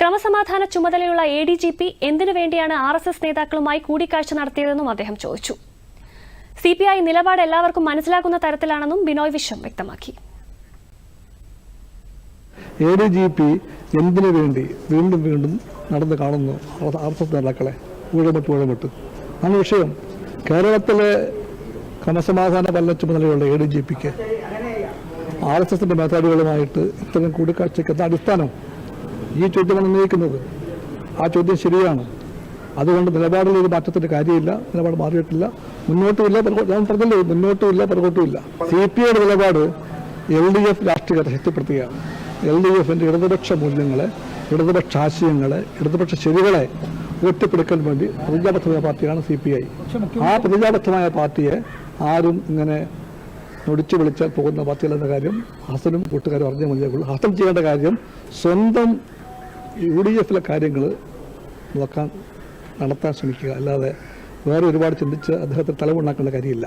ക്രമസമാധാന ചുമതലയുള്ള A D G P എന്തിനു വേണ്ടിയാണ് ആർ എസ് എസ് നേതാക്കളുമായി കൂടിക്കാഴ്ച നടത്തിയതെന്നും അദ്ദേഹം ചോദിച്ചു. സി പി ഐ നിലപാട് എല്ലാവർക്കും മനസ്സിലാക്കുന്ന തരത്തിലാണെന്നും ബിനോയ് വിശ്വം വ്യക്തമാക്കി. എ ഡി ജി പി എന്തിനു വേണ്ടി വീണ്ടും വീണ്ടും നടന്നു കാണുന്നു? ആർ എസ് എസ് നേതാക്കളെ ഊഴമിട്ട് വിഷയം. കേരളത്തിലെ ക്രമസമാധാന ഭരണ ചുമതലയുള്ള എ ഡി ജി പിക്ക് ആർ എസ് എസിന്റെ മേധാവികളുമായിട്ട് ഇത്തരം കൂടിക്കാഴ്ചയ്ക്ക് എന്ന അടിസ്ഥാനം? ഈ ചോദ്യമാണ് ഉന്നയിക്കുന്നത്. ആ ചോദ്യം ശരിയാണ്. അതുകൊണ്ട് നിലപാടിൽ ഒരു മാറ്റത്തിന്റെ കാര്യമില്ല. നിലപാട് മാറിയിട്ടില്ല. മുന്നോട്ടുമില്ല ഞാൻ പറഞ്ഞല്ലോ മുന്നോട്ടുമില്ല പിറകോട്ടുമില്ല. സി പി ഐയുടെ നിലപാട് എൽ ഡി എഫ് രാഷ്ട്രീയത്തെ ശക്തിപ്പെടുത്തുകയാണ്. എൽ ഡി എഫിന്റെ ഇടതുപക്ഷ മൂല്യങ്ങളെ ഇടതുപക്ഷ ആശയങ്ങളെ ഇടതുപക്ഷ ശരികളെ ഉയർത്തിപ്പിടിക്കാൻ വേണ്ടി പ്രതിജ്ഞാബദ്ധമായ പാർട്ടിയാണ് സി പി ഐ ആ പ്രതിജ്ഞാബദ്ധമായ പാർട്ടിയെ ആരും ഇങ്ങനെ നൊടിച്ചു വിളിച്ചാൽ പോകുന്ന പാർട്ടികളെന്ന കാര്യം ഹസനും കൂട്ടുകാരും അറിഞ്ഞേ മതിയാകുള്ളൂ. ഹസൻ ചെയ്യേണ്ട കാര്യം സ്വന്തം യു ഡി എഫിലെ കാര്യങ്ങൾ നോക്കാൻ നടത്താൻ ശ്രമിക്കുക. അല്ലാതെ വേറെ ഒരുപാട് ചിന്തിച്ച് അദ്ദേഹത്തെ തലമുണ്ടാക്കേണ്ട കാര്യമില്ല.